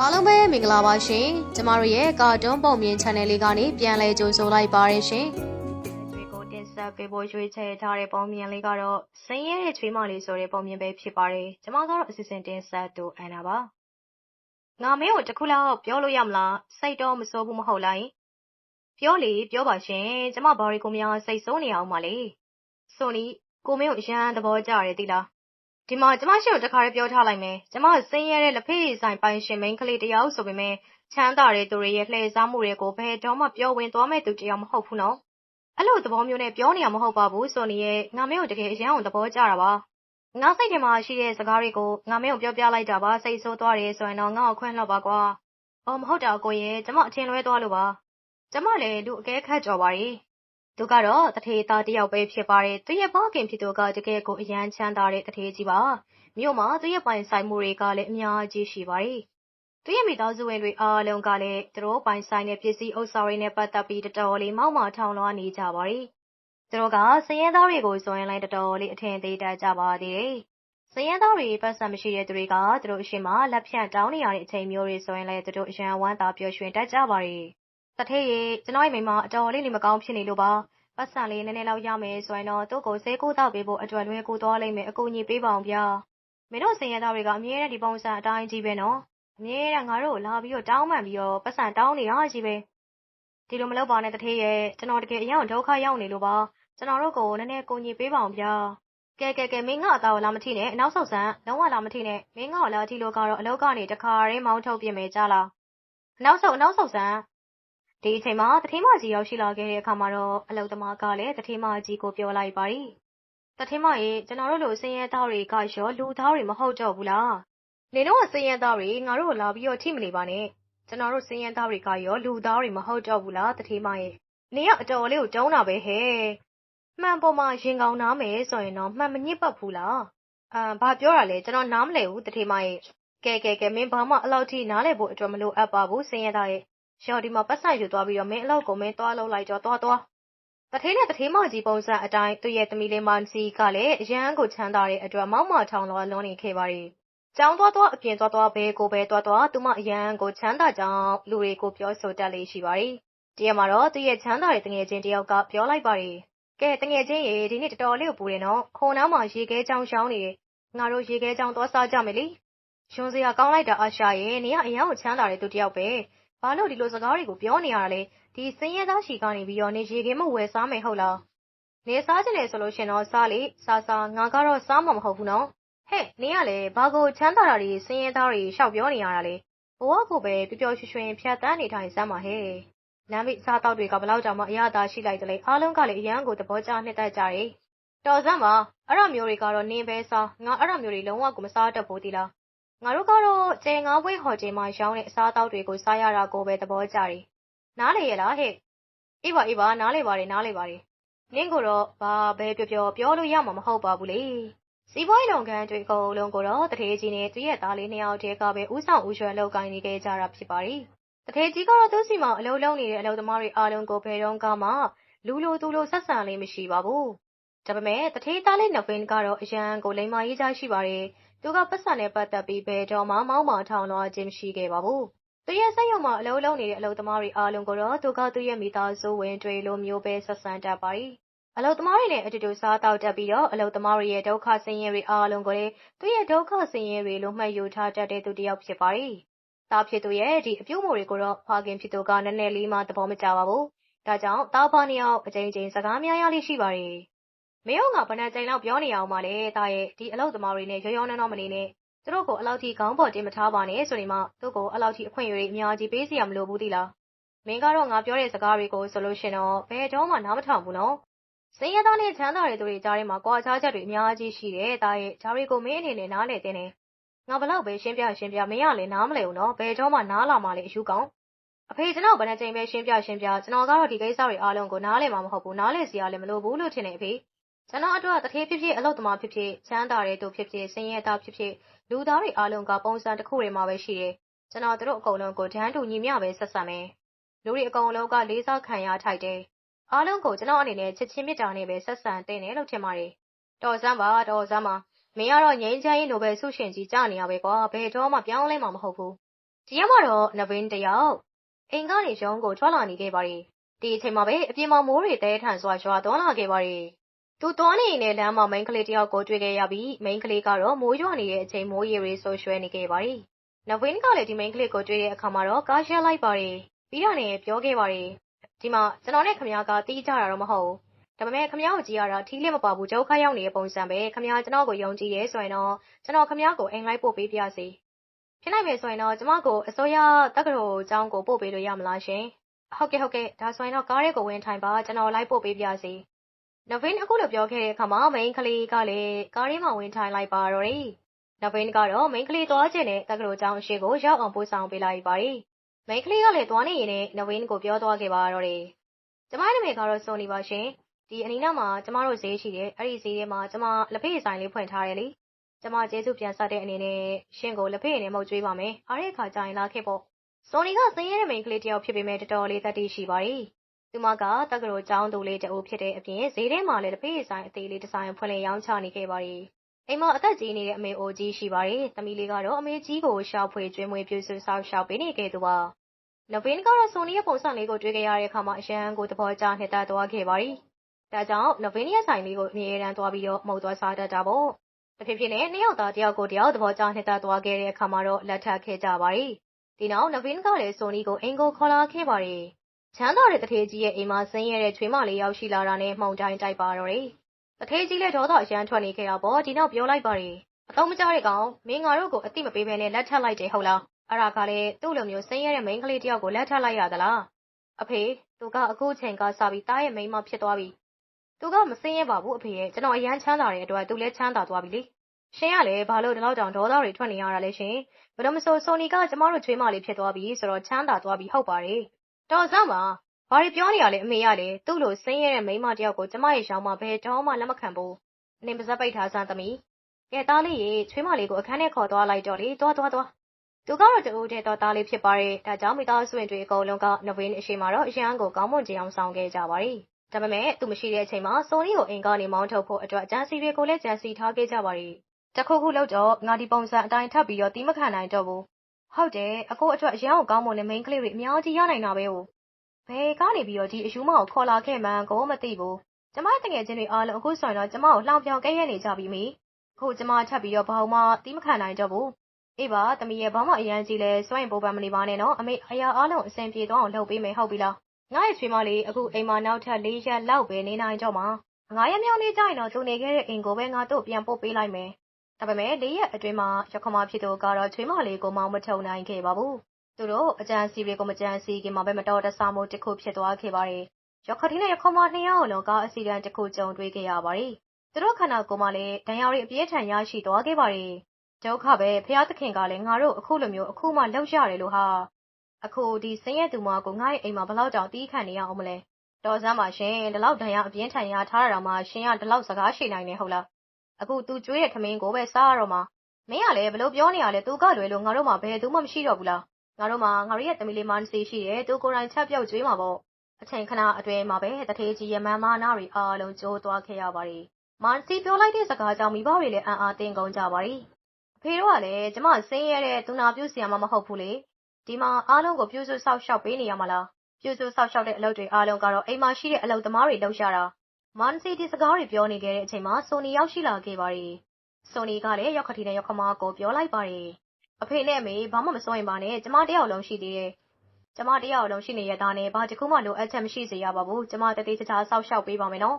အားလုံးပဲမင်္ဂလာပါရှင်ကျမတို့ရဲ့ကာတွန်းပုံမြင် channel လေးကနေပြန်လည်ကြိုဆိုလိုက်ပါရရှင်ဒီကိုတင်ဆက်ပေးဖို့ရွေးချယ်ထားတဲ့ပုံမြင်လေးကတော့စင်ရဲတဲ့ချွေးမလေးဆိုတဲ့ပုံမြင်ပဲဖြစ်ပါတယ်ကျမကတော့အစီအစဉ်တင်ဆက်တူအန်နာပါငါမင်းကိုတခုလောက်ပြောလို့ရမလားစိတ်တော့မစိုးဘူးမဟုတ်လားပြောလေပြောပါရှင်ကျမဘာတွေကိုများစိတ်ဆိုးနေအောင်ပါလေဆိုနီကိုမင်းကိုအရန်သဘောကျရတယ်သိလား ဒီမှာ ကျမရှိကို တခါတည်း ပြောထားလိုက်မယ် ကျမစင်းရဲတဲ့ လက်ဖေးဆိုင် ပိုင်ရှင်မိန်းကလေး တယောက်ဆိုပေမဲ့ချမ်းသာတဲ့သူတွေရဲ့ လှည့်စားမှုတွေကို ဘယ်တော့မှပြောဝင်သွားမဲ့သူတယောက် မဟုတ်ဘူးနော် အဲ့လိုသဘောမျိုးနဲ့ ပြောနေရမဟုတ်ပါဘူးဆိုနေရဲ့ ငါမင်းကို တကယ် အရန်ကို သဘောကျတာပါ ငါစိတ်ထဲမှာရှိတဲ့ စကားတွေကို ငါမင်းကို ပြောပြလိုက်တာပါ စိတ်ဆိုးသွားတယ်ဆိုရင်တော့ ငါ့ကို ခွင့်လွှတ်ပါကွာ အော် မဟုတ်တာကိုရဲ့ကျမ အထင်လွဲသွားလို့ပါ ကျမလည်း လူအကဲခတ်ကြော်ပါ रे သူကတော့တထေသား တယောက်ပဲ ဖြစ်ပါတယ် သူရဲ့ ဖခင်ဖြစ်သူက တကယ်ကို အရန်ချမ်းသာတဲ့တထေကြီးပါ မြို့မှာ သူရဲ့ ပိုင်ဆိုင်မှုတွေကလည်း အများကြီးရှိပါတယ် သူရဲ့ မိသားစုဝင်တွေ အားလုံးကလည်း သူတို့ပိုင်ဆိုင်တဲ့ ပစ္စည်းဥစ္စာတွေနဲ့ ပတ်သက်ပြီး တော်တော်လေး မောက်မာထောင်လွှားနေကြပါတယ် သူတို့ကစရဲသားတွေကိုဆိုရင်လည်း တော်တော်လေး အထင်သေးတတ်ကြပါသေးတယ်စရဲသားတွေပတ်စံမရှိတဲ့သူတွေက သူတို့အရှိမလက်ဖြန့်တောင်းနေရတဲ့ အချိန်မျိုးတွေဆိုရင်လည်း သူတို့ အရန်ဝမ်းသာပျော်ရွှင်တတ်ကြပါတယ် တထေးရေကျွန်တော်ရဲ့မိမအတော်လေးနေမကောင်းဖြစ်နေလို့ပါပတ်စံလေးနည်းနည်းလောက်ရမယ်ဆိုရင်တော့သူ့ကိုဆေးကုသပေးဖို့အတွက်လွယ်ကူသွားလိမ့်မယ်အကူအညီပေးပါအောင်ဗျာမင်းတို့စင်ရသားတွေကအမြဲတမ်းဒီပုံစံအတိုင်းကြီးပဲနော်အမြဲတမ်းငါတို့လာပြီးတော့တောင်းပန်ပြီးတော့ပတ်စံတောင်းနေတာကြီးပဲဒီလိုမလုပ်ပါနဲ့တထေးရဲ့ကျွန်တော်တကယ်အရင်ဒုက္ခရောက်နေလို့ပါကျွန်တော်တို့ကိုနည်းနည်းကူညီပေးပါအောင်ဗျာကဲကဲကဲမင်းငါအသားကိုလာမထိနဲ့အနောက်ဆောက်ဆန်းလုံးဝလာမထိနဲ့မင်းငါ့ကိုလာထိလို့ကတော့အလောက်ကနေတခါရဲမောင်းထုတ်ပြမယ်ကြားလားအနောက်ဆောက်အနောက်ဆောက်ဆန်း ဒီအချိန်မှာတထေးမကြီး ရောက်ရှိလာခဲ့တဲ့အခါမှာတော့ အလုသမားကလည်းတထေးမကြီးကို ပြောလိုက်ပါရီတထေးမရေ ကျွန်တော်တို့လိုစင်ရဲသားတွေကရော လူသားတွေ မဟုတ်တော့ဘူးလားနေတော့စင်ရဲသားတွေ ငါတို့လာပြီးတော့ ထိမနေပါနဲ့ ကျွန်တော်တို့စင်ရဲသားတွေကရော လူသားတွေ မဟုတ်တော့ဘူးလားတထေးမရေနေရအတော်လေးကို တုံးတာပဲဟဲ့ မှန်ပေါ်မှာ ရင်ကောင်းနားမယ်ဆိုရင်တော့မှန်မညစ်ပတ်ဘူးလားအာဘာပြောတာလဲ ကျွန်တော် နားမလည်ဘူးတထေးမရေ ကဲ ကဲ ကဲ မင်း ဘာမှအလောက်ထိ နားလည်ဖို့အတွက် မလိုအပ်ပါဘူးစင်ရသားရဲ့ ရော်ဒီမှာပတ်စံယူသွားပြီးတော့မင်းအလောက်ကိုမင်းသွားလောက်လိုက်တော့သွားသွားတထေးနဲ့တထေးမကြီးပုံစံအတိုင်းသူ့ရဲ့သမီးလေးမန်စီကလည်းအရန်ကိုချမ်းသာတဲ့အတွက်မောက်မထောင်လွှာလွန်နေခဲ့ပါရီကျောင်းသွားသွားအပြင်သွားသွားဘဲကိုပဲသွားသွားသူမအရန်ကိုချမ်းသာကြောင်းလူတွေကိုပြောဆိုတတ်လေးရှိပါရီတရက်မှာတော့သူ့ရဲ့ချမ်းသာတဲ့တငယ်ချင်းတယောက်ကပြောလိုက်ပါရီကဲတငယ်ချင်းရေဒီနေ့တော်တော်လေးကိုပူတယ်နော်ခုံနားမှာရေခဲချောင်းရှောင်းနေတယ်ငါတို့ရေခဲချောင်းသွားစားကြမယ်လေရှင်စရာကောင်းလိုက်တာအာရှာရဲ့နေကအရန်ကိုချမ်းသာတဲ့သူတယောက်ပဲ ဘာလို့ဒီလိုစကားတွေကို ပြောနေရတာလဲ ဒီစင်းရဲသားရှီကနေပြီးတော့နေရေခဲမဝယ်စားမယ်ဟုတ်လားနေစားချင်တယ်ဆိုလို့ရှင်တော့ စားလေ စားစား ငါကတော့ စားမှာမဟုတ်ဘူးနော်ဟဲ့နေရလေဘာကို ချမ်းသာတာတွေစင်းရဲသားတွေရှောက်ပြောနေရတာလဲ ဘဝကိုပဲ ပျော်ပျော်ရွှင်ရွှင် ဖြတ်တန်းနေထိုင်စမ်းပါဟဲ့ လမ်းဘေးစားတောက်တွေကဘလောက်တောင်မှ အရသာရှိလိုက်တယ်လေအားလုံးကလည်း အရန်ကို သဘောကျနှစ်သက်ကြတယ် တော်စမ်းပါ အဲ့ဒါမျိုးတွေကတော့ နင်းပဲစား ငါ အဲ့ဒါမျိုးတွေ လုံးဝကို မစားတတ်ဘူးတီလား ငါတို့ကတော့ကျယ်ငါးဝိတ်ဟော်ကျင်းမှာရောင်းတဲ့ အစားအသောက်တွေကို စားရတာကိုပဲ သဘောကျတယ်။နားလေရလားဟဲ့။အေးပါအေးပါ နားလေပါတယ် နားလေပါတယ်။နင့်ကိုတော့ ဘာပဲပြောပြော ပြောလို့ရမှာ မဟုတ်ပါဘူးလေ။စီးပွားရေးလုပ်ငန်းတွေ အကုန်လုံးကိုတော့တထေးကြီးနဲ့ သူ့ရဲ့သားလေးနှစ်ယောက်တည်းကပဲဥဆောင်ဥရွှဲလုပ်ကိုင်နေခဲ့ကြတာ ဖြစ်ပါတယ်။တထေးကြီးကတော့ သူ့စီမှာ အလုပ်လုပ်နေတဲ့ အလုပ်သမားတွေ အားလုံးကို ဘယ်တော့မှ လူလိုသူလို ဆက်ဆံလေးမရှိပါဘူး။ဒါပေမဲ့တထေးသားလေးနဗင်းကတော့ အရန်ကို လိမ္မာရေးကြရှိပါတယ်။ သူကပတ်စံနဲ့ပတ်သက်ပြီး ဘယ်တော့မှ မောင်းမာထောင်လွှားခြင်း မရှိခဲ့ပါဘူး။သူရဲ့စက်ရုံမှာ အလုပ်လုပ်နေတဲ့ အလုပ်သမားတွေ အားလုံးကိုတော့ သူက သူ့ရဲ့မိသားစုဝင်တွေလိုမျိုးပဲ ဆက်ဆံတတ်ပါတယ်။အလုပ်သမားတွေနဲ့အတူတူ စားသောက်တတ်ပြီးတော့ အလုပ်သမားတွေရဲ့ ဒုက္ခဆင်းရဲတွေ အားလုံးကိုလည်း သူ့ရဲ့ဒုက္ခဆင်းရဲတွေလိုမှတ်ယူထားတတ်တဲ့ သူတစ်ယောက်ဖြစ်ပါတယ်။သားဖြစ်သူရဲ့ ဒီအပြုအမူတွေကိုတော့ ဖခင်ဖြစ်သူက နည်းနည်းလေးမှ သဘောမကျပါဘူး။ဒါကြောင့် သားဖားနှစ်ယောက် အကြိမ်ကြိမ် စကားများရလေးရှိပါတယ်။ မင်းတို့ကဘယ်နှကြိမ်လောက်ပြောနေရအောင်မလဲတာရဲ့ဒီအလုပ်သမားတွေနဲ့ရောရောနှောနှောမနေနဲ့သူတို့ကိုအလောက်ထိခေါင်းပေါ်တင်မထားပါနဲ့ဆိုနေမှသူ့ကိုအလောက်ထိအခွင့်အရေးအများကြီးပေးစီရမလို့ဘူးတိလားမင်းကတော့ငါပြောတဲ့စကားတွေကိုဆိုလို့ရှင်တော့ဘယ်တော့မှနားမထောင်ဘူးနော်စင်ရသားနဲ့ချမ်းသာတဲ့သူတွေကြားထဲမှာကွာခြားချက်တွေအများကြီးရှိတယ်တာရဲ့ဒါတွေကိုမင်းအနေနဲ့နားလည်တဲ့နေငါဘလောက်ပဲရှင်းပြရှင်းပြမင်းကလည်းနားမလည်ဘူးနော်ဘယ်တော့မှနားလာမှလည်းအယူကောင်းအဖေကျွန်တော်ဘယ်နှကြိမ်ပဲရှင်းပြရှင်းပြကျွန်တော်ကတော့ဒီကိစ္စတွေအားလုံးကိုနားလည်မှာမဟုတ်ဘူးနားလည်စီရလည်းမလိုဘူးလို့ထင်နေအဖေ ကျွန်တော်အတွက်တထေးဖြစ်ဖြစ် အလုပ်သမားဖြစ်ဖြစ် ချမ်းသာတဲ့သူဖြစ်ဖြစ် ဆင်းရဲသားဖြစ်ဖြစ် လူသားတွေအားလုံးက ပုံစံတစ်ခုတွေမှာပဲရှိတယ်။ကျွန်တော်တို့အကုန်လုံးကိုဒန်းတူညီမျှပဲ ဆက်ဆံမယ်။လူတွေအကုန်လုံးက လေးစားခံရထိုက်တယ်။အားလုံးကို ကျွန်တော်အနေနဲ့ ချစ်ချင်းမေတ္တာနဲ့ပဲ ဆက်ဆံတဲ့တယ်လို့ ထင်ပါတယ်။တော်စမ်းပါ တော်စမ်းပါ မင်းကတော့ငိမ့်ချမ်းရေးလိုပဲဆုရှင်ကြီးကြနေရပဲကွာ ဘယ်တော့မှ ပြောင်းလဲမှာမဟုတ်ဘူး ဒီရက်မှာတော့ နဗင်းတယောက် အိမ်ကနေ ရုံးကို ထွက်လာနေခဲ့ပါတယ် ဒီအချိန်မှာပဲ အပြင်မှာ မိုးတွေတဲထန်စွာ ရွာသွန်းလာခဲ့ပါတယ် သူသွားနေရင်းနဲ့ လမ်းမှာ မိန်းကလေးတယောက်ကို တွေ့ခဲ့ရပြီး မိန်းကလေးကတော့ မိုးရွာနေတဲ့အချိန် မိုးရေတွေ စိုရွှဲနေခဲ့ပါတယ်။နဝင်းကလည်း ဒီမိန်းကလေးကို တွေ့တဲ့အခါမှာတော့ ကားရပ်လိုက်ပါတယ်။ပြီးတာနဲ့ ပြောခဲ့ပါတယ်။ဒီမှာ ကျနော်နဲ့ခင်ဗျားက သိကြတာတော့ မဟုတ်ဘူး။ဒါပေမဲ့ ခင်ဗျားကိုကြည့်ရတာ ထီးလည်းမပါဘူး ဒုက္ခရောက်နေတဲ့ပုံစံပဲ။ခင်ဗျား ကျနော့်ကို ယုံကြည်တယ်ဆိုရင်တော့ ကျနော် ခင်ဗျားကို အိမ်လိုက်ပို့ပေးပါရစေ။ဖြစ်နိုင်မယ်ဆိုရင်တော့ ကျမကို အစိုးရတက္ကသိုလ်ကျောင်းကို ပို့ပေးလို့ရမလားရှင်။ဟုတ်ကဲ့ ဟုတ်ကဲ့ ဒါဆိုရင်တော့ ကားထဲကို ဝင်ထိုင်ပါ ကျနော် လိုက်ပို့ပေးပါရစေ နဗင်းအခုလိုပြောခဲ့တဲ့အခါမှာမိန်းကလေးကလည်းကားရဲမှာဝင်ထိုင်လိုက်ပါတော့တယ်နဗင်းကတော့မိန်းကလေးသွားခြင်းနဲ့တက္ကသိုလ်ကျောင်းအရှိကိုရောက်အောင်ပို့ဆောင်ပေးလိုက်ပါတယ်မိန်းကလေးကလည်းသွားနေရင်လည်းနဝင်းကိုပြောသွားခဲ့ပါတော့တယ်။ကျမနာမည်ကတော့ဆိုနေပါရှင်။ဒီအနီးနားမှာကျမတို့ဈေးရှိတယ်။အဲ့ဒီဈေးထဲမှာကျမလက်ဖေးဆိုင်လေးဖွင့်ထားတယ်လေ။ကျမကျေးဇူးပြန်ဆက်တဲ့အနေနဲ့ရှင်ကိုလက်ဖေးနဲ့မှုတ်ကျွေးပါမယ်။အားရခါကြရင်လာခဲ့ပေါ့။ဆိုနီကစင်းရဲတဲ့မိန်းကလေးတယောက်ဖြစ်ပေမဲ့တော်တော်လေးတတ်သိရှိပါတယ်။ သူမက တက္ကသိုလ်ကျောင်းသူလေးတအုပ်ဖြစ်တဲ့အပြင် ဈေးထဲမှာလည်း လက်ဖေးဆိုင်အသေးလေးဒီဇိုင်းဖွင့်လင်းရောင်းချနေခဲ့ပါတယ်။အိမ်မှာ အသက်ကြီးနေတဲ့ အမေအိုကြီးရှိပါတယ်။သမီးလေးကတော့ အမေကြီးကို ရှောက်ဖွေကျွေးမွေး ပြုစုဆောက်ရှောက်ပေးနေခဲ့သူပါ။နဗင်းကတော့ ဆိုနီရဲ့ ပုံစံလေးကို တွေ့ခဲ့ရတဲ့အခါမှာ အရန်ကို သဘောကျနှစ်သက်သွားခဲ့ပါသည်။ဒါကြောင့်နဗင်းရဲ့ဆိုင်လေးကို အမြဲတမ်းသွားပြီးတော့မှုတ်သွားစားတတ်တာပေါ့။တဖြည်းဖြည်းနဲ့ နှစ်ယောက်သားတယောက်ကိုတယောက် သဘောကျနှစ်သက်သွားခဲ့တဲ့အခါမှာတော့ လက်ထပ်ခဲ့ကြပါသည်။ဒီနောက်နဗင်းကလည်း ဆိုနီကိုအင်ကိုခေါ်လာခဲ့ပါသည်။ ချမ်းသာတဲ့တထေးကြီးရဲ့အိမ်မှာ ဆင်းရဲတဲ့ ချွေးမလေး ရောက်ရှိလာတာနဲ့ မှုန်တိုင်း တိုက်ပါတော့တယ်။တထေးကြီးလည်း ဒေါသအရန်ထွက်နေခဲ့တာပေါ့ ဒီနောက် ပြောလိုက်ပါသည်။အတော့မကြတဲ့ကောင် မင်းငါတို့ကိုအတိမပေးဘဲနဲ့လက်ထပ်လိုက်တယ် ဟုတ်လား အဲ့ဒါကလည်း သူ့လိုမျိုး ဆင်းရဲတဲ့ မိန်းကလေးတယောက်ကိုလက်ထပ်လိုက်ရသလား အဖေ သူက အခုချိန်ကစပြီးတားရဲ့မိန်းမ ဖြစ်သွားပြီ သူက မဆင်းရဲပါဘူး အဖေရဲ့ ကျွန်တော် အရန်ချမ်းသာတဲ့အတွက် သူလည်း ချမ်းသာသွားပြီလေ ရှင်ကလည်း ဘာလို့ ဒီလောက်တောင် ဒေါသတွေ ထွက်နေရတာလဲရှင် ဘယ်တော့မဆို ဆိုနီက ကျမတို့ ချွေးမလေး ဖြစ်သွားပြီဆိုတော့ ချမ်းသာသွားပြီ ဟုတ်ပါတယ် တော်စမ်းပါဘာတွေပြောနေရလဲအမေရလေသူ့လိုဆင်းရဲတဲ့မိန်းမတယောက်ကိုကျမရဲ့ရောင်းမဘယ်တော့မှလက်မခံဘူးနင်ပါဇက်ပိတ်ထားစမ်းသမီးကဲသားလေးရေချွေးမလေးကိုအခန်းထဲခေါ်သွားလိုက်တော့လေသွားသွားသွားသူကတော့တူဦးတဲ့တော်သားလေးဖြစ်ပါတယ်။ဒါကြောင့်မိသားစုဝင်တွေအကုန်လုံးကနဝင်းအရှိမှာတော့အရန်ကိုကောင်းမွန်ကြအောင်ဆောင်ခဲ့ကြပါတယ်။ဒါပေမဲ့သူမရှိတဲ့အချိန်မှာဆိုနီကိုအိမ်ကနေမောင်းထုတ်ဖို့အတွက်ဂျန်စီတွေကိုလည်းဂျန်စီထားခဲ့ကြပါတယ်။တခုခုလောက်တော့ငါဒီပုံစံအတိုင်းထပ်ပြီးတော့တီးမခံနိုင်တော့ဘူး။ ဟုတ်တယ်အကိုအတွက်အရန်ကိုကောင်းမွန်တဲ့ မိန်းကလေးတွေအများကြီးရနိုင်တာပဲဟုတ်။ဘယ်ကနေပြီးတော့ဒီအယူမကိုခေါ်လာခဲ့မှန်းကိုမသိဘူး။ကျမတငယ်ချင်းတွေအားလုံးအခုဆိုရင်တော့ကျမကိုလှောင်ပြောင်ကဲရဲနေကြပြီမိ။အခုကျမထပ်ပြီးတော့ဘာမှတီးမခံနိုင်တော့ဘူးအေးပါသမီးရဲ့ဘာမှအရန်ကြီးလဲစွန့်ရင်ပိုးပန်းမနေပါနဲ့နော်အမေအရာအားလုံးအဆင်ပြေသွားအောင်လုပ်ပေးမယ်ဟုတ်ပြီလားငါ့ရဲ့ချွေးမလေးအခုအိမ်မှာနောက်ထပ်၄ရက်လောက်ပဲနေနိုင်တော့မှာငါရက်မြောက်နေကြရင်တော့သူနေခဲ့တဲ့အိမ်ကိုပဲငါတို့ပြန်ပို့ပေးလိုက်မယ် ဒါပေမဲ့ ၄ ရက်အတွင်းမှာ ရခမဖြစ်သူကတော့ ချွေးမလေးကို မောင်းမထုံနိုင်ခဲ့ပါဘူး သူတို့ အကြံစီတွေကို မကြံစီခင်မှာပဲ မတော်တဆမှုတစ်ခု ဖြစ်သွားခဲ့ပါတယ် ရခတိနဲ့ ရခမနှစ်ယောက်လုံးကအစီအတန်တစ်ခု ကြုံတွေ့ခဲ့ရပါတယ် သူတို့ခန္ဓာကိုယ်မှာလည်း ဒဏ်ရာတွေ အပြင်းထန် ရရှိသွားခဲ့ပါတယ် ဒုက္ခပဲဖះသခင်ကလည်း ငါတို့ အခုလိုမျိုး အခုမှလောက်ရတယ်လို့ဟာ အခု ဒီစင်းရဲ့သူမကို ငါ့ရဲ့အိမ်မှာဘလောက်တောင်တီးခံနေရအောင်မလဲ တော်စမ်းပါရှင် ဒီလောက် ဒဏ်ရာအပြင်းထန် ရထားတာမှ ရှင်က ဒီလောက် စကားရှိနိုင်နေဟုတ်လား အခုသူကျွေးတဲ့ထမင်းကိုပဲ စားရတော့မှာ မင်းကလည်းဘလို့ပြောနေရလဲ သူကလွယ်လို့ ငါတို့မှဘယ်သူမှ မရှိတော့ဘူးလား ငါတို့မှငါတို့ရဲ့သမီးလေး မန်းစီရှိတယ် သူကိုယ်တိုင် ချက်ပြုတ်ကျွေးမှာပေါ့ အချိန်ခဏအတွင်းမှာပဲတထေးကြီးရမန်းမာနာတွေအားလုံးကြိုးသွားခဲ့ရပါတယ် မန်စီပြောလိုက်တဲ့စကားကြောင့် မိဘတွေလည်း အံ့အားသင့်ကုန်ကြပါတယ်ဖေတို့ကလည်း ကျမ ဆင်းရဲတဲ့ သူနာပြုစီရမှာမဟုတ်ဘူးလေ ဒီမှာ အားလုံးကို ပြုစုဆောက်ရှောက်ပေးနေရမှာလား ပြုစုဆောက်ရှောက်တဲ့ အလုပ်တွေအားလုံးကတော့ အိမ်မှာရှိတဲ့ အလုပ်သမားတွေ လုပ်ရတာ မန်စီဒီစကားတွေ ပြောနေခဲ့တဲ့အချိန်မှာ ဆိုနီ ရောက်ရှိလာခဲ့ပါတယ် ဆိုနီကလည်းရောက်ခတိနဲ့ရောက်ခမကို ပြောလိုက်ပါတယ် အဖေနဲ့အမေ ဘာမှမစိုးရင်ပါနဲ့ ကျမတယောက်လုံးရှိသေးတယ် ကျမတယောက်လုံးရှိနေရတာနဲ့ ဘာတခုမှ လိုအပ်ချက်မရှိစေရပါဘူး ကျမတသေးတခြားဆောက်ရှောက်ပေးပါမယ်နော်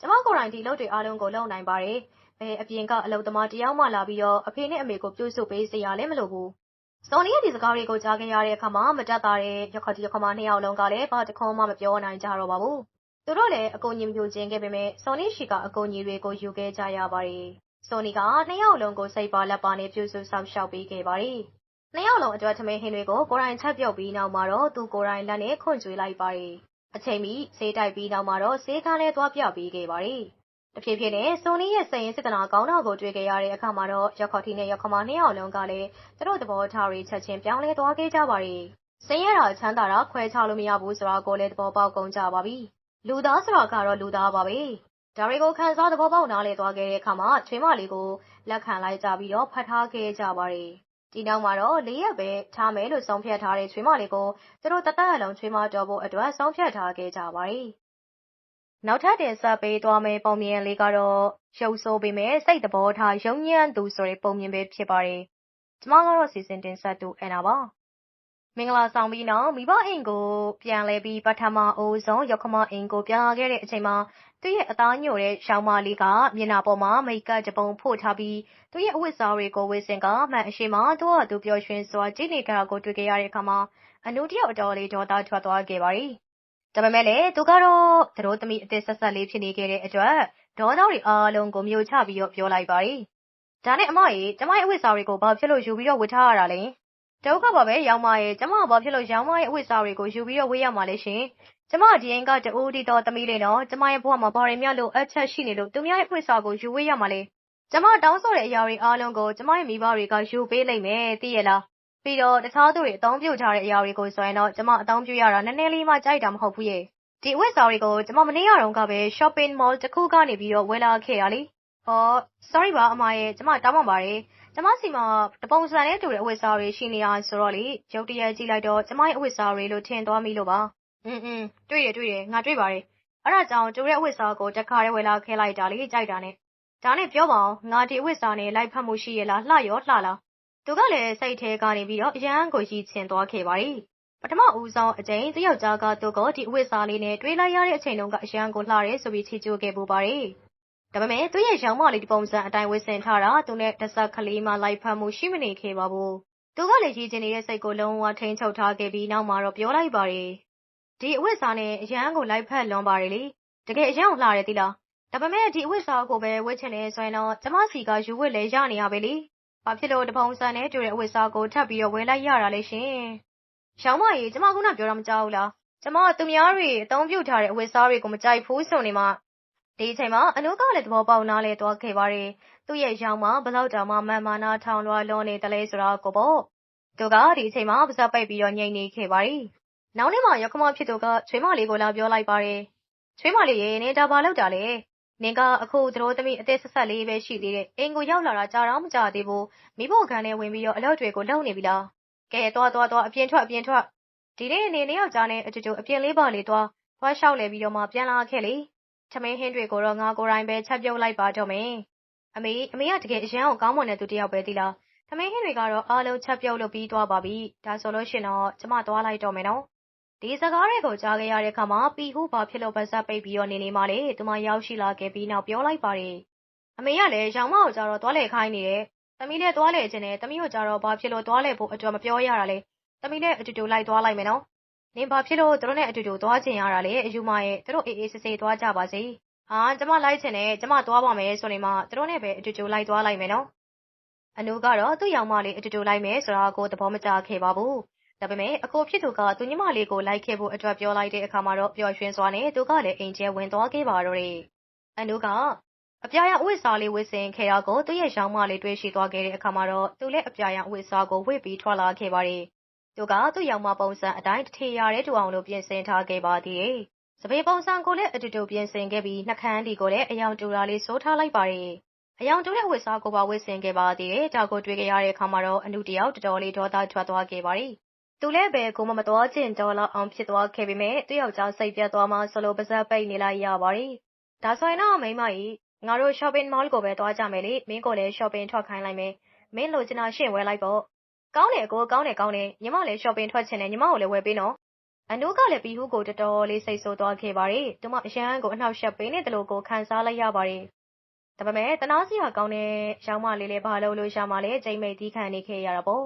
ကျမကိုယ်တိုင် ဒီလုပ်တွေအားလုံးကို လုပ်နိုင်ပါတယ် ဘယ်အပြင်က အလုပ်သမားတယောက်မှ လာပြီးတော့ အဖေနဲ့အမေကို ပြုစုပေးစရာလည်း မလိုဘူး။စော်နီရဲ့ ဒီစကားတွေကို ကြားခဲ့ရတဲ့အခါမှာ မတက်တာတဲ့ရခတိရခမ နှစ်ယောက်လုံးကလည်း ဘာတခုမှ မပြောနိုင်ကြတော့ပါဘူး။ သူတို့လည်း အကူညီ မယူခြင်းခဲ့ပေမဲ့စော်နီရှိကအကူညီတွေကို ယူခဲ့ကြရပါတယ်။စော်နီက နှစ်ယောက်လုံးကို စိတ်ပါလက်ပါနဲ့ ပြုစုဆောက်ရှောက်ပေးခဲ့ပါတယ်။နှစ်ယောက်လုံးအတွက် ထမင်းဟင်းတွေကို ကိုယ်တိုင်ချက်ပြုတ်ပြီးနောက်မှာတော့ သူကိုယ်တိုင် လက်နဲ့ ခွန့်ကျွေးလိုက်ပါတယ်။အချိန်မီ ဆေးတိုက်ပြီးနောက်မှာတော့ ဆေးခန်းလဲသွားပြပေးခဲ့ပါတယ်။တဖြည်းဖြည်းနဲ့ဆိုနီရဲ့ စိတ်ရင်းစေတနာကောင်းတာကို တွေ့ခဲ့ရတဲ့အခါမှာတော့ရောက်ခေါ်တီနဲ့ရောက်ခမ နှစ်ယောက်လုံးကလည်း သူတို့သဘောထားတွေ ချက်ချင်း ပြောင်းလဲသွားခဲ့ကြပါတယ်။စိတ်ရတာ ချမ်းသာတာ ခွဲခြားလို့မရဘူးဆိုတာကိုလည်း သဘောပေါက်ကုန်ကြပါပြီ။ လူသားဆိုတာကတော့လူသားပါပဲ။ဒါတွေကိုခံစားသဘောပေါက်နားလည်သွားခဲ့တဲ့အခါမှာချွေးမလေးကိုလက်ခံလိုက်ကြပြီးတော့ဖတ်ထားခဲ့ကြပါတယ်။ဒီနောက်မှာတော့၄ရက်ပဲထားမယ်လို့ဆုံးဖြတ်ထားတဲ့ချွေးမလေးကိုသူတို့တသက်အလုံးချွေးမတော်ဖို့အတွက်ဆုံးဖြတ်ထားခဲ့ကြပါတယ်။နောက်ထပ်တင်ဆက်ပေးသွားမယ့်ပုံမြင်လေးကတော့ရုပ်ဆိုးပေမဲ့စိတ်သဘောထားယုံညံ့သူဆိုတဲ့ပုံမြင်ပဲဖြစ်ပါတယ်။ကျမကတော့စီစဉ်တင်ဆက်သူအန်နာပါ။ မင်္ဂလာဆောင်ပြီးနောက် မိဘအိမ်ကို ပြန်လဲပြီး ပထမအိုးဆုံးရောက်ခမအိမ်ကို ပြန်လာခဲ့တဲ့အချိန်မှာ သူ့ရဲ့ အသားညိုတဲ့ ရှောင်းမလေးက မျက်နှာပေါ်မှာ မိတ်ကပ်တပုံဖို့ထားပြီး သူ့ရဲ့ အဝတ်စားတွေကိုဝေစင်ကမှန်အရှိမသူ့ဟာသူ ပျော်ရွှင်စွာ ကြည့်နေကြတာကို တွေ့ခဲ့ရတဲ့အခါမှာ အနုတယောက် အတော်လေး ဒေါသထွက်သွားခဲ့ပါရီဒါပေမဲ့လည်း သူကတော့ သတို့သမီး အသက်ဆက်ဆက်လေး ဖြစ်နေခဲ့တဲ့အတွက် ဒေါသတွေအားလုံးကိုမျိုးချပြီးတော့ ပြောလိုက်ပါရီဒါနဲ့ အမရေ ကျမရဲ့ အဝတ်စားတွေကို ဘာဖြစ်လို့ ယူပြီးတော့ဝတ်ထားရတာလဲ ဒုက္ခပါပဲရောင်မရဲ့ကျမကဘာဖြစ်လို့ရောင်မရဲ့အဝတ်စားတွေကိုယူပြီးတော့ဝေးရမှာလဲရှင်ကျမဒီအိမ်ကတူတီတော်သမီးလေးနော်ကျမရဲ့ဘဝမှာဘာတွေများလို့အချက်ရှိနေလို့သူများရဲ့ဖွင့်စာကိုယူဝေးရမှာလဲကျမတောင်းဆိုတဲ့အရာတွေအားလုံးကိုကျမရဲ့မိဘတွေကယူပေးလိုက်မယ်သိရလားပြီးတော့တခြားသူတွေအသုံးပြုထားတဲ့အရာတွေကိုဆိုရင်တော့ကျမအသုံးပြုရတာနည်းနည်းလေးမှကြိုက်တာမဟုတ်ဘူးရဲ့ဒီအဝတ်စားတွေကိုကျမမနေ့ကတော့ကပဲ shopping mall တစ်ခုကနေပြီးတော့ဝယ်လာခဲ့ရလေဟော sorry ပါအမရဲ့ကျမတောင်းပန်ပါတယ် ကျမဆီမှာ တပုံစံနဲ့တူတဲ့ အဝတ်အစားတွေ ရှိနေတာဆိုတော့လေ။ရုတ်တရက်ကြည့်လိုက်တော့ ကျမရဲ့အဝတ်အစားတွေလို့ ထင်သွားမိလို့ပါ။အင်းအင်း၊တွေ့တယ်တွေ့တယ်၊ငါတွေ့ပါတယ်။အဲဒါကြောင့် တူတဲ့အဝတ်အစားကို တခါတည်း ဝယ်လာခဲ့လိုက်တာလေ၊ကြိုက်တာနဲ့။ဒါနဲ့ပြောပါဦး၊ငါ ဒီအဝတ်အစားနဲ့ လိုက်ဖက်မှုရှိရဲ့လား၊လှရောလှလား။သူကလည်း စိတ်ထဲကနေပြီးတော့ အရမ်းကို ရီချင်သွားခဲ့ပါတယ်။ပထမဦးဆုံးအကြိမ် တယောက်ျားက သူ့ကို ဒီအဝတ်အစားလေးနဲ့ တွေ့လိုက်ရတဲ့အချိန်တုန်းက အရမ်းကိုလှတယ်ဆိုပြီး ချီးကျူးခဲ့ဖူးပါတယ်။ ဒါပေမဲ့ သူရဲ့ရောင်မလေး ဒီပုံစံအတိုင်း ဝတ်ဆင်ထားတာ သူနဲ့တဆက်ကလေးမှလိုက်ဖက်မှုရှိမနေခဲ့ပါဘူး သူကလည်းရည်ချင်နေတဲ့စိတ်ကို လုံးဝထိန်းချုပ်ထားခဲ့ပြီး နောက်မှာတော့ ပြောလိုက်ပါ ರಿ ဒီအဝတ်စားနဲ့ အရန်ကို လိုက်ဖက်လွန်ပါတယ်လေ တကယ် အရန်ကိုလှတယ်သီလား ဒါပေမဲ့ ဒီအဝတ်စားကိုပဲ ဝတ်ချင်နေဆိုရင်တော့ ကျမစီက ယူဝတ်လဲရနေရပဲလေ ဘာဖြစ်လို့တပုံစံနဲ့တူတဲ့ အဝတ်စားကို ထပ်ပြီးတော့ဝယ်လိုက်ရတာလဲရှင်ရောင်မကြီးကျမ ခုနပြောတာ မကြောက်ဘူးလား ကျမ သူများတွေ အသုံးပြုထားတဲ့ အဝတ်စားတွေကို မကြိုက်ဘူးဆိုနေမှ ဒီအချိန်မှာ အနုကလည်း သဘောပေါက်နားလဲသွားခဲ့ပါတယ် သူ့ရဲ့ရောင်မဘလောက်တောင်မှ မန်မာနာထောင်လွှာလွန်နေတယ်လဲဆိုတာကိုပေါ့ သူက ဒီအချိန်မှာ ပါးစပ်ပိတ်ပြီးတော့ ငြိမ်နေခဲ့ပါတယ် နောက်နေ့မှရခမဖြစ်သူက ချွေးမလေးကိုလာပြောလိုက်ပါတယ် ချွေးမလေးရေနေဒါဘာလောက်တာလဲ နင်က အခု သတို့သမီး အသက်ဆက်ဆက်လေးပဲရှိသေးတယ် အိမ်ကိုရောက်လာတာ ကြာတော့မကြာသေးဘူးမိဖို့ခန်းထဲဝင်ပြီးတော့ အလုပ်တွေကို လုပ်နေပြီလား ကဲ သွားသွားသွား အပြင်ထွက် အပြင်ထွက် ဒီနေ့အနေနဲ့ယောက်ျားနဲ့အတူတူ အပြင်လေးပါလေသွား သွားလျှောက်လဲပြီးတော့မှ ပြန်လာခဲ့လေ ထမင်းဟင်းတွေကိုတော့ငါကိုယ်တိုင်ပဲချက်ပြုတ်လိုက်ပါတော့မယ်အမေအမေကတကယ်အရန်ကိုကောင်းမွန်တဲ့သူတစ်ယောက်ပဲသီလားထမင်းဟင်းတွေကတော့အားလုံးချက်ပြုတ်လုပ်ပြီးသွားပါပြီဒါဆိုလို့ရှင်တော့ကျမသွားလိုက်တော့မယ်နော်ဒီစကားတွေကိုကြားခဲ့ရတဲ့အခါမှာပီဟူဘာဖြစ်လို့ပါစပ်ပိတ်ပြီးတော့နေနေမှလေသူမရောက်ရှိလာခဲ့ပြီးနောက်ပြောလိုက်ပါတယ်အမေကလည်းရောင်မကိုကြတော့သွားလေခိုင်းနေတယ်သမီးလည်းသွားလေခြင်းနဲ့သမီးကိုကြတော့ဘာဖြစ်လို့သွားလေဖို့အတွက်မပြောရတာလဲသမီးလည်းအတူတူလိုက်သွားလိုက်မယ်နော် နင်ဘာဖြစ်လို့တို့နဲ့အတူတူသွားခြင်းရတာလဲအယူမရဲ့တို့အေးအေးဆေးဆေးသွားကြပါစေဟာကျမလိုက်ခြင်းနဲ့ကျမသွားပါမယ်ဆိုနေမှတို့နဲ့ပဲအတူတူလိုက်သွားလိုက်မယ်နော်အနုကတော့သူ့ရောင်မလေးအတူတူလိုက်မယ်ဆိုတာကိုသဘောမကျခဲ့ပါဘူးဒါပေမဲ့အကိုဖြစ်သူကသူညီမလေးကိုလိုက်ခဲ့ဖို့အတွက်ပြောလိုက်တဲ့အခါမှာတော့ပျော်ရွှင်စွာနဲ့သူကလည်းအိမ်ကျဲဝင်သွားခဲ့ပါတော့တယ်။အန်တို့ကအပြာရောင်အဝတ်စားလေးဝတ်ဆင်ခဲ့တာကိုသူ့ရဲ့ရောင်မလေးတွေ့ရှိသွားခဲ့တဲ့အခါမှာတော့သူလည်းအပြာရောင်အဝတ်စားကိုဝတ်ပြီးထွက်လာခဲ့ပါတယ်။ သူက သူ့ရောင်မပုံစံအတိုင်း တထေရတဲ့တူအောင်လို့ ပြင်ဆင်ထားခဲ့ပါသေးတယ်။စပယ်ပုံစံကိုလည်း အတူတူပြင်ဆင်ခဲ့ပြီး နှကန်းဒီကိုလည်းအယောင်တူတာလေး စိုးထားလိုက်ပါတယ်။အယောင်တူတဲ့ဝတ်စားကိုပါ ဝတ်ဆင်ခဲ့ပါသေးတယ်။ဒါကိုတွေ့ကြရတဲ့အခါမှာတော့ အနုတယောက် တော်တော်လေး ဒေါသထွက်သွားခဲ့ပါတယ်။သူလည်း ဘယ်ကိုမှ မသွားချင်တော့လောက်အောင် ဖြစ်သွားခဲ့ပေမဲ့သူ့ယောက်ျား စိတ်ပြတ်သွားမှဆိုလို့ ပါးစပ်ပိတ်နေလိုက်ရပါတယ်။ဒါဆိုရင်တော့ မိန်းမကြီးငါတို့ shopping mall ကိုပဲ သွားကြမယ်လေ။မင်းကိုလည်း shopping ထွက်ခိုင်းလိုက်မယ်။မင်းလိုချင်တာ ရှင့်ဝယ်လိုက်ပေါ့။ ကောင်းတယ်အကိုကောင်းတယ်ကောင်းတယ်ညီမလည်း shopping ထွက်ချင်တယ်ညီမကိုလည်းဝယ်ပေးနော်။အနုကလည်းပီဟူးကိုတော်တော်လေးစိတ်ဆိုးသွားခဲ့ပါတယ်။သူမအရန်ကိုအနှောက်အယှက်ပေးနေတယ်လို့ကိုခံစားလိုက်ရပါတယ်။ဒါပေမဲ့တနာစရာကောင်းတဲ့ရောင်မလေးလည်းဘာလို့လို့ရှာမှလဲကြိမ်မိတ်တီးခံနေခဲ့ရတာပေါ့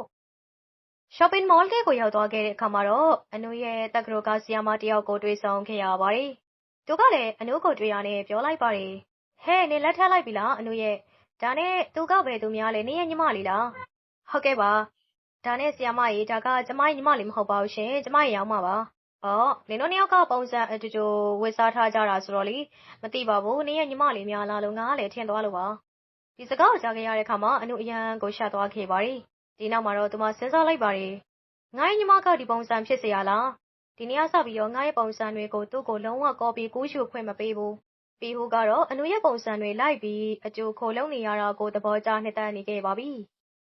။ shopping mall ထဲကိုရောက်သွားခဲ့တဲ့အခါမှာတော့အနုရဲ့တက္ကသိုလ်ကဆရာမတယောက်ကိုတွေ့ဆုံခဲ့ရပါတယ်။သူကလည်းအနုကိုတွေ့ရနဲ့ပြောလိုက်ပါတယ်။ဟဲ့နင်လက်ထပ်လိုက်ပြီလားအနုရဲ့ဒါနဲ့သူကပဲသူများလဲနင်ရဲ့ညီမလေးလား။ဟုတ်ကဲ့ပါ။ ဒါနဲ့ဆရာမကြီးဒါကကျမရဲ့ညီမလေးမဟုတ်ပါဘူးရှင်။ကျမရဲ့ရောင်းမပါ။အော်နင်တို့နှစ်ယောက်ကပုံစံအတူတူဝတ်စားထားကြတာဆိုတော့လေမသိပါဘူး။နင်ရဲ့ညီမလေးများလားလို့ငါကလည်းထင်သွားလို့ပါ။ဒီစကားကိုကြားခဲ့ရတဲ့အခါမှာအနုအရန်ကိုရှက်သွားခဲ့ပါတယ်ဒီနောက်မှာတော့သူမစဉ်းစားလိုက်ပါတယ်။ငါ့ရဲ့ညီမကဒီပုံစံဖြစ်เสียလား။ဒီနေ့ကစပြီးတော့ငါ့ရဲ့ပုံစံတွေကိုသူ့ကိုလုံးဝကော်ပီကူးယူခွင့်မပေးဘူး။ပီဟူကတော့အနုရဲ့ပုံစံတွေလိုက်ပြီးအကျိုးခိုလုံးနေရတာကိုသဘောကျနှစ်သက်နေခဲ့ပါပြီ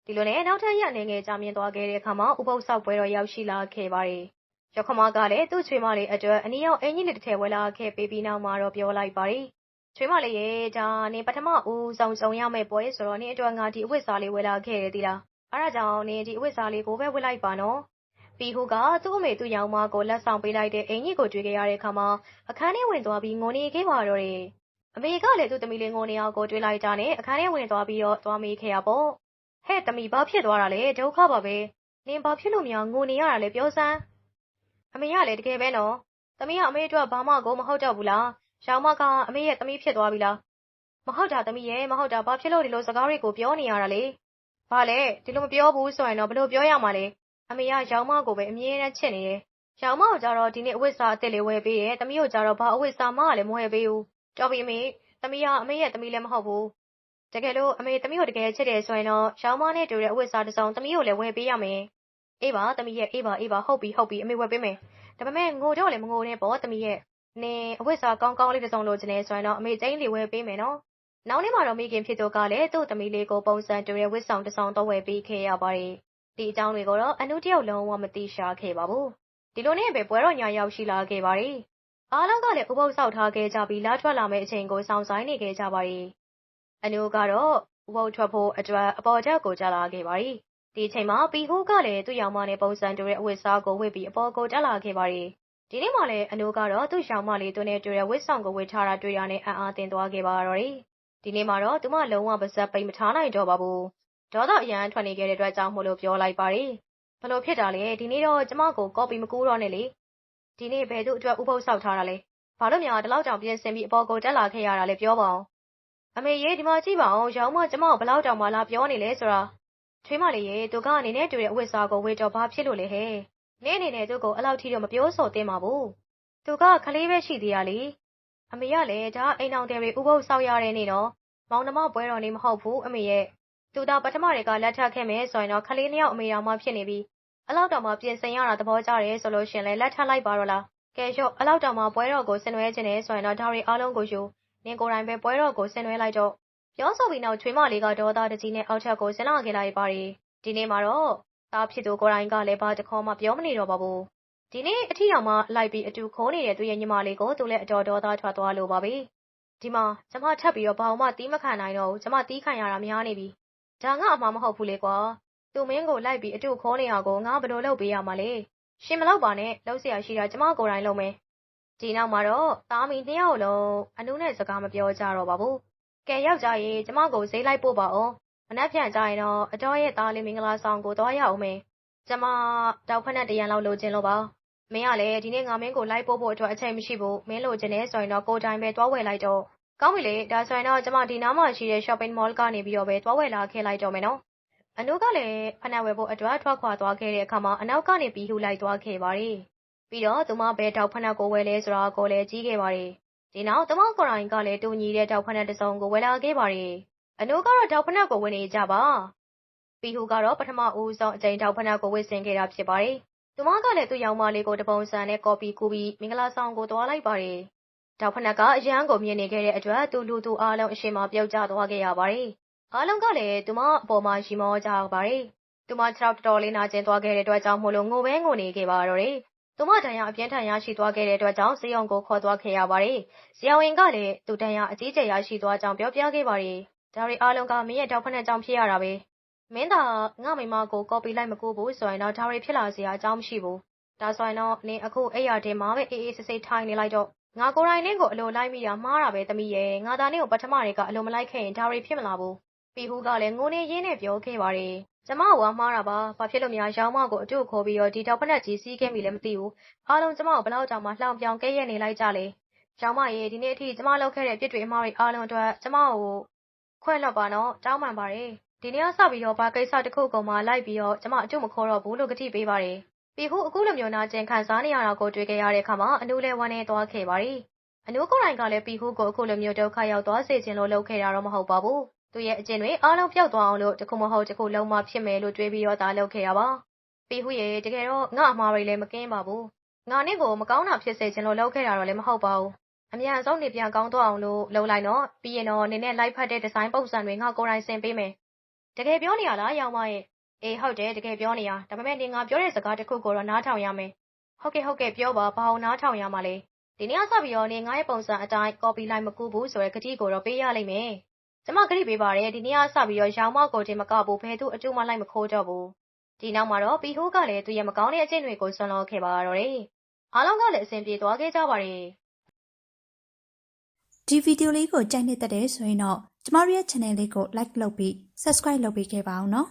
ဒီလိုနဲ့ နောက်ထပ် ရက်နေငယ်ကြာမြင့်သွားခဲ့တဲ့အခါမှာ ဥပုသ်ဆောက်ပွဲတော် ရောက်ရှိလာခဲ့ပါတယ်။ရောက်ခမကလည်း သူ့ချွေမလေးအတွက် အနီးအောင်အင်ကြီးလေးတစ်ထည် ဝယ်လာခဲ့ပေးပြီးနောက်မှာတော့ ပြောလိုက်ပါတယ်။ချွေမလေးရဲ့ ဒါနင် ပထမဦးဆောင်ဆောင်ရမယ့်ပွဲဆိုတော့ နင်အတွက် ငါ ဒီအဝတ်စားလေး ဝယ်လာခဲ့တယ်ဒီလား။အားဒါကြောင့် နင် ဒီအဝတ်စားလေးကိုပဲဝယ်လိုက်ပါနော်။ပြီးဟူကသူ့အမေ သူ့ယောင်မကို လက်ဆောင်ပေးလိုက်တဲ့ အင်ကြီးကို တွေ့ခဲ့ရတဲ့အခါမှာ အခန်းထဲဝင်သွားပြီး ငိုနေခဲ့ပါတော့တယ်။အမေကလည်း သူ့သမီးလေး ငိုနေအောင်ကို တွေ့လိုက်တာနဲ့ အခန်းထဲဝင်သွားပြီးတော့ သွားမေးခဲ့ရပေါ့။ ဟဲ့သမီးဘာဖြစ်သွားတာလဲဒုက္ခပါပဲ။နင်ဘာဖြစ်လို့များငိုနေရတာလဲပြောစမ်း။အမေကလည်းတကယ်ပဲနော်။သမီးကအမေအတွက်ဘာမှကိုမဟုတ်တော့ဘူးလား။ရောင်မကအမေရဲ့သမီးဖြစ်သွားပြီလား။မဟုတ်တာသမီးရဲ့မဟုတ်တာဘာဖြစ်လို့ဒီလိုစကားတွေကိုပြောနေရတာလဲ။ဘာလဲဒီလိုမပြောဘူးဆိုရင်တော့ဘယ်လိုပြောရမှာလဲ။အမေကရောင်မကိုပဲအမြဲတမ်းချစ်နေတယ်။ရောင်မကိုကြတော့ဒီနေ့အဝတ်စားအစ်စ်လေးဝယ်ပေးတယ်။သမီးကိုကြတော့ဘာအဝတ်စားမှလည်းမဝယ်ပေးဘူး။တော်ပြီအမေ။သမီးကအမေရဲ့သမီးလည်းမဟုတ်ဘူး။ တကယ်လို့အမေသမီးကိုတကယ်ချစ်တယ်ဆိုရင်တော့ရောင်မနဲ့တူတဲ့အဝတ်စားတစ်စုံသမီးကိုလည်းဝယ်ပေးရမယ်။အေးပါသမီးရဲ့အေးပါအေးပါဟုတ်ပြီဟုတ်ပြီအမေဝယ်ပေးမယ်။ဒါပေမဲ့ငိုတော့လည်းမငိုနဲ့ပေါ့သမီးရဲ့နင်အဝတ်စားကောင်းကောင်းလေးတစ်စုံလိုချင်နေဆိုရင်တော့အမေကျင်းလေးဝယ်ပေးမယ်နော်။နောက်နေ့မှာတော့မိခင်ဖြစ်သူကလည်းသူ့သမီးလေးကိုပုံစံတူတဲ့ဝတ်ဆောင်တစ်စုံတော့ဝယ်ပေးခဲ့ရပါတယ်။ဒီအကြောင်းတွေကိုတော့အနုတယောက်လုံးဝမသိရှာခဲ့ပါဘူး။ဒီလိုနဲ့ပဲပွဲတော်ညာရောက်ရှိလာခဲ့ပါတယ်။အားလုံးကလည်းဥပုသ်ဆောက်ထားခဲ့ကြပြီးလာထွက်လာမယ့်အချိန်ကိုစောင့်ဆိုင်နေခဲ့ကြပါတယ်။ အနုကတော့ဥပုသ်ထွက်ဖို့အတွက်အပေါ်ချက်ကိုကြလာခဲ့ပါတယ်။ဒီအချိန်မှာပီဟိုးကလည်းသူ့ယောင်မနဲ့ပုံစံတူတဲ့အဝတ်စားကိုဝတ်ပြီးအပေါ်ကိုတက်လာခဲ့ပါတယ်။ဒီနေ့မှလည်းအနုကတော့သူ့ယောင်မလေးသူနဲ့တူတဲ့ဝတ်ဆောင်ကိုဝတ်ထားတာတွေ့ရတဲ့အံ့အားသင့်သွားခဲ့ပါတော့တယ်။ဒီနေ့မှာတော့သူမလုံးဝပါဇက်ပိတ်မထားနိုင်တော့ပါဘူး။ဒေါသအရန်ထွက်နေခဲ့တဲ့အတွက်ကြောင့်မို့လို့ပြောလိုက်ပါတယ်။ဘလို့ဖြစ်တာလဲဒီနေ့တော့ကျမကိုကော်ပီမကူးတော့နဲ့လေ။ဒီနေ့ဘယ်သူအတွက်ဥပုသ်ဆောက်ထားတာလဲ။ဘာလို့များဒီလောက်တောင်ပြင်ဆင်ပြီးအပေါ်ကိုတက်လာခဲ့ရတာလဲပြောပါအောင်။ အမေရေဒီမှာကြည့်ပါအောင်ရောင်မကျမကိုဘလောက်တောင်မှလာပြောနေလဲဆိုတာ။ချွေးမလေးရေသူကအနေနဲ့တူတဲ့အဝတ်စားကိုဝတ်တော့ဘာဖြစ်လို့လဲဟဲ့။နင်းအနေနဲ့သူ့ကိုအဲ့လောက်ထိတော့မပြောဆိုသင့်ပါဘူး။သူကခလေးပဲရှိသေးရလေ။အမေကလည်းဒါအိမ်အောင်တယ်တွေဥပုသ်ဆောက်ရတဲ့နေ့တော့မောင်နှမပွဲတော်နေမဟုတ်ဘူးအမေရဲ့။သူသာပထမတွေကလက်ထပ်ခဲ့မယ်ဆိုရင်တော့ခလေးနှစ်ယောက်အမေတော်မှဖြစ်နေပြီးအဲ့လောက်တောင်မှပြင်ဆင်ရတာသဘောကျတယ်ဆိုလို့ရှင်လဲလက်ထပ်လိုက်ပါတော့လား။ကဲရော့အဲ့လောက်တောင်မှပွဲတော်ကိုဆင်နွှဲခြင်းနဲ့ဆိုရင်တော့ဒါတွေအားလုံးကိုယူ နင်ကိုယ်တိုင်ပဲပွဲတော်ကိုဆင်နွှဲလိုက်တော့ပြောဆိုပြီးနောက်ချွေးမလေးကဒေါသတကြီးနဲ့အောက်ထပ်ကိုဆင်းလာခဲ့လိုက်ပါတယ်။ဒီနေ့မှာတော့သားဖြစ်သူကိုယ်တိုင်ကလည်းဘာတခေါမှပြောမနေတော့ပါဘူး။ဒီနေ့အထီတော်မှလိုက်ပြီးအတူခိုးနေတဲ့သူရဲ့ညီမလေးကိုသူလည်းအတော်ဒေါသထွက်သွားလို့ပါပဲ။ဒီမှာကျမထပ်ပြီးတော့ဘာမှတီးမခံနိုင်တော့ဘူး။ကျမတီးခံရတာများနေပြီ။ဒါငါအမှားမဟုတ်ဘူးလေကွာ။သူမင်းကိုလိုက်ပြီးအတူခိုးနေရကိုငါဘယ်လိုလုပ်ပေးရမှာလဲ။ရှင်မလုပ်ပါနဲ့။လုပ်เสียရှိတာကျမကိုယ်တိုင်လုပ်မယ်။ ဒီနောက်မှာတော့သားမီနှစ်ယောက်လုံးအနုနဲ့စကားမပြောကြတော့ပါဘူး။ကဲယောက်ျားရေကျမကိုဈေးလိုက်ပို့ပါဦး။မနက်ဖြန်ကြရင်တော့အတော်ရဲ့သားလေးမင်္ဂလာဆောင်ကိုသွားရအောင်မယ်။ကျမတောက်ဖက်နဲ့တရံလောက်လိုချင်လို့ပါ။မင်းကလည်းဒီနေ့ငါမင်းကိုလိုက်ပို့ဖို့အတွက်အချိန်မရှိဘူး။မင်းလိုချင်နေဆိုရင်တော့ကိုတိုင်ပဲသွားဝယ်လိုက်တော့။ကောင်းပြီလေဒါဆိုရင်တော့ကျမဒီနားမှာရှိတဲ့ shopping mall ကနေပြီးတော့ပဲသွားဝယ်လာခဲ့လိုက်တော့မယ်နော်။အနုကလည်းဖနက်ဝယ်ဖို့အတွက်ထွက်ခွာသွားခဲ့တဲ့အခါမှာအနောက်ကနေပြီးဟူလိုက်သွားခဲ့ပါတယ်။ ပြီးတော့သူမဘဲတောက်ဖနက်ကိုဝယ်လဲဆိုတာကိုလည်းကြီးခဲ့ပါတယ်။ဒီနောက်သူမကိုယ်တိုင်ကလည်းတူညီတဲ့တောက်ဖနက်တစ်စုံကိုဝယ်လာခဲ့ပါတယ်။အနုကတော့တောက်ဖနက်ကိုဝယ်နေကြပါ။ပြီးဟူကတော့ပထမဦးဆုံးအကြိမ်တောက်ဖနက်ကိုဝယ်ဆင်ခဲ့တာဖြစ်ပါတယ်။သူမကလည်းသူ့ယောင်မလေးကိုတပုံစံနဲ့ကော်ပီကူပြီးမင်္ဂလာဆောင်ကိုသွားလိုက်ပါတယ်။တောက်ဖနက်ကအရန်ကိုမြင်နေခဲ့တဲ့အတွက်သူလူသူအားလုံးအရှိမပြုတ်ကျသွားခဲ့ရပါတယ်။အားလုံးကလည်းသူမအပေါ်မှာရီမောကြပါတယ်။သူမခြေထောက်တော်တော်လေးနာကျင်သွားခဲ့တဲ့အတွက်ကြောင့်မို့လို့ငိုပဲငိုနေခဲ့ပါတော့တယ်။ သူမ ဒဏ်ရာအပြင်းထန် ရရှိသွားခဲ့တဲ့အတွက်ကြောင့် ဆေးရုံကို ခေါ်သွားခဲ့ရပါတယ်။ဆရာဝန်ကလည်း သူဒဏ်ရာအကြီးကျယ် ရရှိသွားကြောင်း ပြောပြခဲ့ပါတယ်။ဒါတွေအားလုံးက မင်းရဲ့တောက်ဖက်နဲ့ကြောင့် ဖြစ်ရတာပဲ။မင်းသာ ငါမိမကို ကော်ပီလိုက် မကူဘူးဆိုရင်တော့ ဒါတွေဖြစ်လာစရာ အကြောင်းမရှိဘူး။ဒါဆိုရင်တော့ နင် အခု အိယာတင်မှာပဲ အေးအေးဆေးဆေး ထိုင်နေလိုက်တော့ ငါကိုယ်တိုင်နင့်ကို အလိုလိုက်မိတာ မှားတာပဲ သမီးရဲ့ငါသာ နင့်ကို ပထမတွေကအလိုမလိုက်ခဲ့ရင် ဒါတွေ ဖြစ်မလာဘူး။ပီဟူးကလည်း ငိုနေရင်းနဲ့ ပြောခဲ့ပါတယ်။ ကျမကမှားတာပါ။ဘာဖြစ်လို့များရောင်မကို အတူခေါ်ပြီးတော့ ဒီတောက်ဖက်နဲ့ကြီး စီးခဲ့မိလဲ မသိဘူး။အားလုံး ကျမကိုဘလောက်တောင်မှ လှောင်ပြောင် ကဲ့ရဲ့နေလိုက်ကြလေ။ရောင်မရေ ဒီနေ့အထိ ကျမလုပ်ခဲ့တဲ့ပြစ်တွေ အမှားတွေ အားလုံးအတွက် ကျမကို ခွင့်လွှတ်ပါနော်။တောင်းပန်ပါတယ်။ဒီနေ့ကစပြီးတော့ ဘာကိစ္စတစ်ခုကုန်မှ လိုက်ပြီးတော့ ကျမ အတူမခေါ်တော့ဘူးလို့ ကတိပေးပါတယ်။ပီဟူး အခုလိုမျိုး နာကျင်ခံစားနေရတာကို တွေ့ခဲ့ရတဲ့အခါမှာ အနုလည်း ဝမ်းနေသွားခဲ့ပါတယ်။အနုကိုယ်တိုင်ကလည်း ပီဟူးကို အခုလိုမျိုး ဒုက္ခရောက်သွားစေခြင်းလို့ လုပ်ခဲ့တာတော့ မဟုတ်ပါဘူး။ သူ့ရဲ့အကျင့်တွေအားလုံးပျောက်သွားအောင်လို့တခုမဟုတ်တခုလုံးမဖြစ်မယ်လို့တွေးပြီးတော့ဒါလုပ်ခဲ့တာပါ။ပီဟူးရေတကယ်တော့ငါအမှားတွေလည်းမကင်းပါဘူး။ငါနဲ့ကိုမကောင်းတာဖြစ်စေခြင်းလို့လုပ်ခဲ့တာတော့လည်းမဟုတ်ပါဘူး။အမြန်ဆုံးနေပြန်ကောင်းသွားအောင်လို့လုပ်လိုက်တော့ပြီးရင်တော့နင်းနဲ့လိုက်ဖက်တဲ့ဒီဇိုင်းပုံစံတွေငါကိုယ်တိုင်ဆင်ပေးမယ်တကယ်ပြောနေရလားရောင်မရဲ့အေးဟုတ်တယ်တကယ်ပြောနေရဒါပေမဲ့နေငါပြောတဲ့စကားတစ်ခုကိုတော့နားထောင်ရမယ်ဟုတ်ကဲ့ဟုတ်ကဲ့ပြောပါဘာအောင်နားထောင်ရမှာလဲဒီနေ့ကစပြီးတော့နေငါရဲ့ပုံစံအတိုင်း copy လိုက်မကူဘူးဆိုတဲ့ကတိကိုတော့ပေးရလိမ့်မယ် ကျမကတိပေးပါတယ် ဒီနေ့ကစပြီးတော့ ရောင်မကိုတင်မကဘူး ဘယ်သူအတူမှ လိုက်မခိုးတော့ဘူးဒီနောက်မှာတော့ ပီဟိုးကလည်း သူရဲ့မကောင်းတဲ့အကျင့်တွေကိုဆွန့်လွတ်ခဲ့ပါတော့တယ် အားလုံးကလည်း အဆင်ပြေသွားခဲ့ကြပါတယ် ဒီဗီဒီယိုလေးကို ကြိုက်နေတဲ့တဲ့ဆိုရင်တော့ ကျမတို့ရဲ့ channel လေးကို like လုပ်ပြီး subscribe လုပ်ပေးခဲ့ပါအောင်နော်